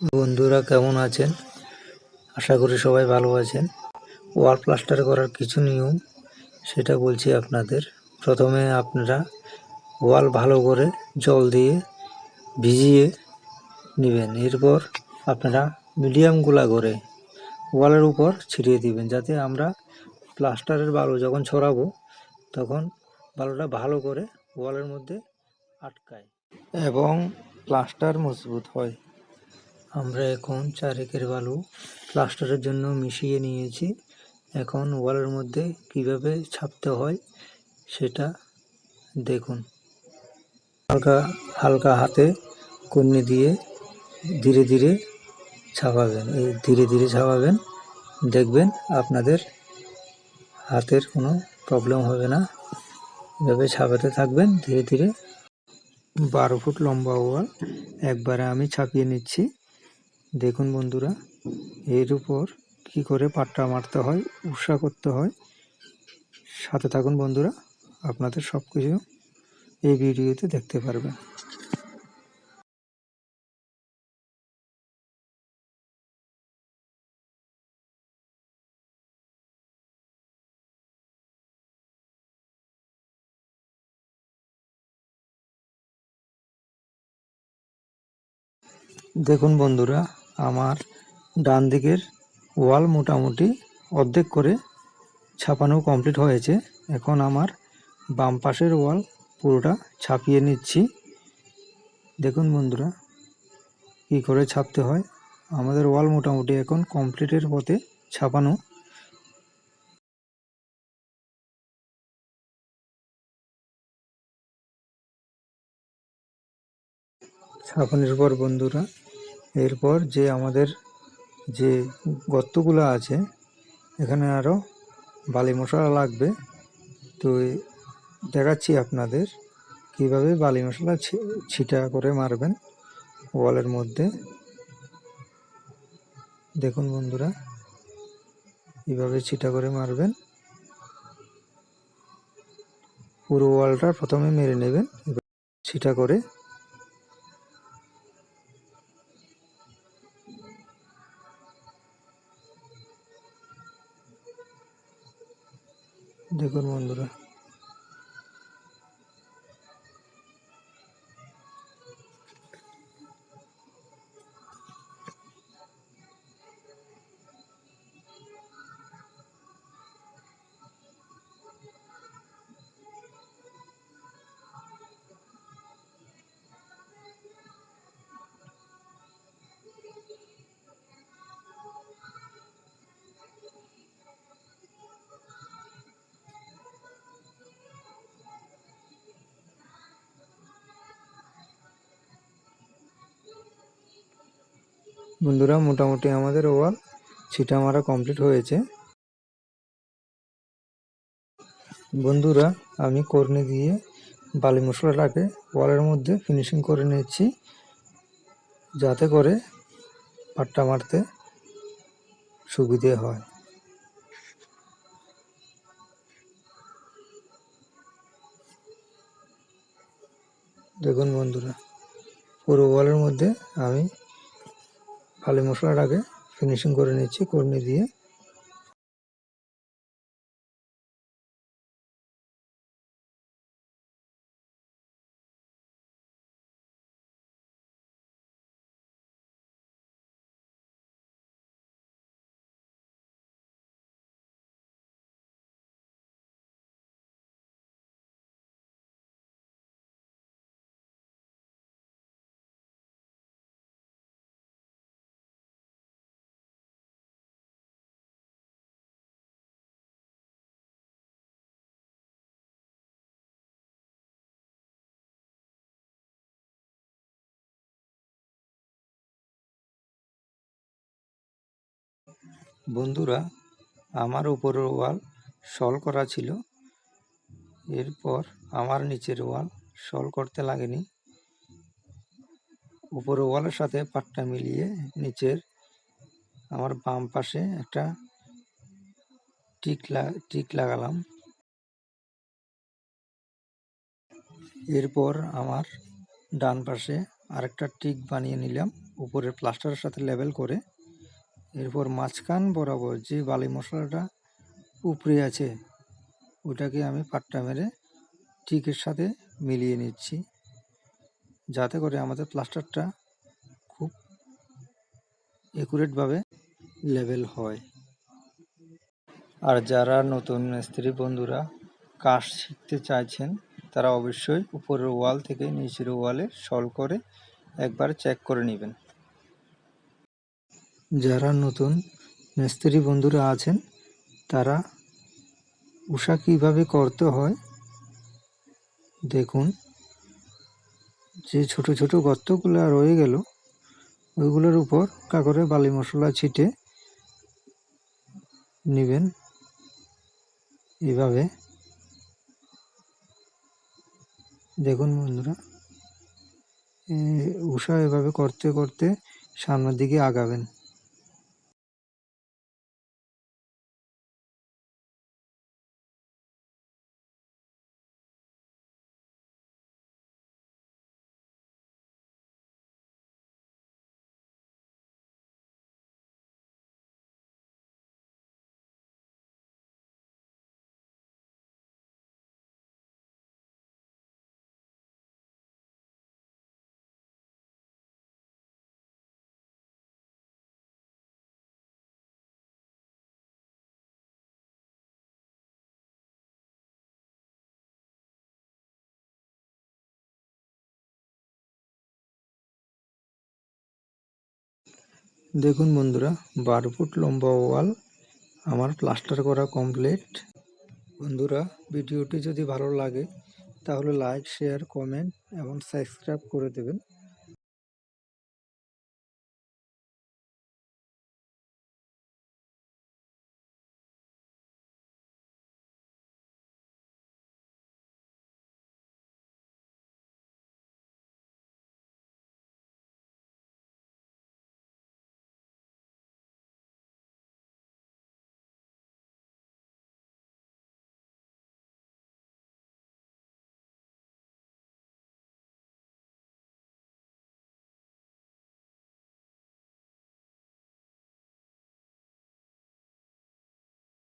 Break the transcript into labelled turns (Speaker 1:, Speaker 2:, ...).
Speaker 1: বন্ধুরা কেমন আছেন? আশা করি সবাই ভালো আছেন। ওয়াল প্লাস্টার করার কিছু নিয়ম, সেটা বলছি আপনাদের। প্রথমে আপনারা ওয়াল ভালো করে জল দিয়ে ভিজিয়ে নেবেন। এরপর আপনারা মিডিয়ামগুলা করে ওয়ালের উপর ছিটিয়ে দিবেন, যাতে আমরা প্লাস্টারের বালু যখন ছড়াবো, তখন বালুটা ভালো করে ওয়ালের মধ্যে আটকায় এবং প্লাস্টার মজবুত হয়। আমরা এখন চারেকের বালু প্লাস্টারের জন্য মিশিয়ে নিয়েছি। এখন ওয়ালের মধ্যে কীভাবে ছাপতে হয় সেটা দেখুন। হালকা হালকা হাতে কন্যি দিয়ে ধীরে ধীরে ছাপাবেন। এই ধীরে ধীরে ছাপাবেন। দেখবেন আপনাদের হাতের কোনো প্রবলেম হবে না। এভাবে ছাপাতে থাকবেন ধীরে ধীরে। বারো ফুট লম্বা ওয়াল। একবারে আমি ছাপিয়ে নিচ্ছি। দেখুন বন্ধুরা, এর উপর কি করে পাট্টা মারতে হয় উৎসা করতে হয়, সাথে থাকুন বন্ধুরা, আপনাদের সব কিছু এই ভিডিওতে দেখতে পারবেন। দেখুন বন্ধুরা আমার ডান দিকের ওয়াল মোটামুটি অর্ধেক করে ছাপানো কমপ্লিট হয়েছে। এখন আমার বাম পাশের ওয়াল পুরোটা ছাপিয়ে নিচ্ছি। দেখুন বন্ধুরা, কি করে ছাপতে হয়। আমাদের ওয়াল মোটামুটি এখন কমপ্লিটের পথে ছাপানো। ছাপানোর পর বন্ধুরা এরপর যে আমাদের যে গর্তগুলো আছে, এখানে আরও বালি মশলা লাগবে। তো দেখাচ্ছি আপনাদের কীভাবে বালি মশলা ছিটা করে মারবেন ওয়ালের মধ্যে। দেখুন বন্ধুরা কীভাবে ছিটা করে মারবেন। পুরো ওয়ালটা প্রথমে মেরে নেবেন ছিটা করে দেখুন বন্ধুরা। বন্ধুরা, মোটামুটি আমাদের ওয়াল ছিটা মারা কমপ্লিট হয়েছে। বন্ধুরা, আমি কর্নে দিয়ে বালি মশলাটাকে ওয়ালের মধ্যে ফিনিশিং করে নিচ্ছি যাতে করে পাট্টা মারতে সুবিধে হয়। দেখুন বন্ধুরা, পুরো ওয়ালের মধ্যে আমি বালি মশলাটাকে ফিনিশিং করে নিচ্ছি কর্নি দিয়ে। বন্ধুরা, আমার উপরের ওয়াল সল করা ছিল। এরপর আমার নিচের ওয়াল সল করতে লাগেনি। উপরের ওয়ালের সাথে পাট্টা মিলিয়ে নিচের আমার বাম পাশে একটা টিক টিক লাগালাম। এরপর আমার ডান পাশে আরেকটা টিক বানিয়ে নিলাম। উপরের প্লাস্টারের সাথে লেবেল করে এরপর মাঝখান বরাবর যে বালি মশলাটা উপরে আছে, ওটাকে আমি পাট্টা মেরে টিকের সাথে মিলিয়ে নিচ্ছি। যাতে করে আমাদের প্লাস্টারটা খুব একুরেটভাবে লেভেল হয়। আর যারা নতুন স্ত্রী বন্ধুরা কাজ শিখতে চাইছেন, তারা অবশ্যই উপরের ওয়াল থেকে নিচের ওয়ালে সল করে একবার চেক করে নেবেন। যারা নতুন মিস্ত্রি বন্ধুরা আছেন, তারা উষা কীভাবে করতে হয় দেখুন। যে ছোট ছোট গর্তগুলো রয়ে গেল, ওইগুলোর উপর কাকরে বালি মশলা ছিটে নেবেন। এভাবে। দেখুন বন্ধুরা উষা এভাবে করতে করতে সামনের দিকে আগাবেন। দেখুন বন্ধুরা, বারো ফুট লম্বা ওয়াল, আমার প্লাস্টার করা কমপ্লিট বন্ধুরা, ভিডিওটি যদি ভালো লাগে, তাহলে লাইক শেয়ার কমেন্ট এবং সাবস্ক্রাইব করে দেবেন।